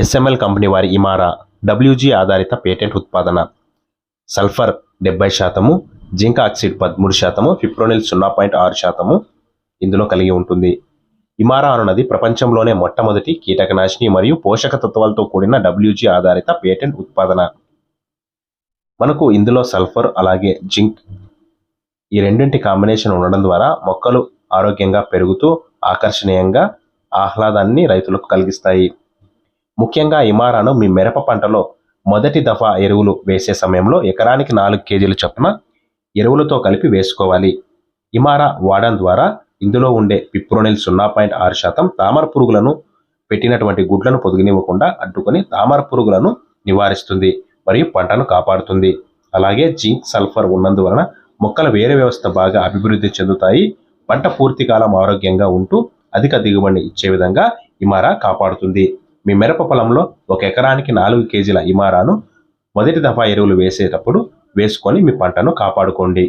SML company వారి ఇమారా WG ఆధారిత పేటెంట్ ఉత్పాదన. సల్ఫర్ డెబ్బై శాతము జింక్ ఆక్సైడ్ పదమూడు శాతము ఫిప్రోనిల్ సున్నా పాయింట్ ఆరు శాతము ఇందులో కలిగి ఉంటుంది. ఇమారా అనున్నది ప్రపంచంలోనే మొట్టమొదటి కీటకనాశిని మరియు పోషక తత్వాలతో కూడిన డబ్ల్యూజీ ఆధారిత పేటెంట్ ఉత్పాదన. మనకు ఇందులో సల్ఫర్ అలాగే జింక్ ఈ రెండింటి కాంబినేషన్ ఉండడం ద్వారా మొక్కలు ఆరోగ్యంగా పెరుగుతూ ఆకర్షణీయంగా ఆహ్లాదాన్ని రైతులకు కలిగిస్తాయి. ముఖ్యంగా ఇమారాను మీ మిరప పంటలో మొదటి దఫా ఎరువులు వేసే సమయంలో ఎకరానికి నాలుగు కేజీలు చొప్పున ఎరువులతో కలిపి వేసుకోవాలి. ఇమారా వాడడం ద్వారా ఇందులో ఉండే పిప్రోనిల్ సున్నా పాయింట్ ఆరు శాతం తామర పురుగులను పెట్టినటువంటి గుడ్లను పొదిగినివ్వకుండా అడ్డుకొని తామర పురుగులను నివారిస్తుంది మరియు పంటను కాపాడుతుంది. అలాగే జింక్ సల్ఫర్ ఉన్నందువలన మొక్కల వేరే వ్యవస్థ బాగా అభివృద్ధి చెందుతాయి. పంట పూర్తి కాలం ఆరోగ్యంగా ఉంటూ అధిక దిగుబడిని ఇచ్చే విధంగా ఇమారా కాపాడుతుంది. మీ మిరప పొలంలో ఒక ఎకరానికి నాలుగు కేజీల ఇమారాను మొదటి దఫా ఎరువులు వేసేటప్పుడు వేసుకొని మీ పంటను కాపాడుకోండి.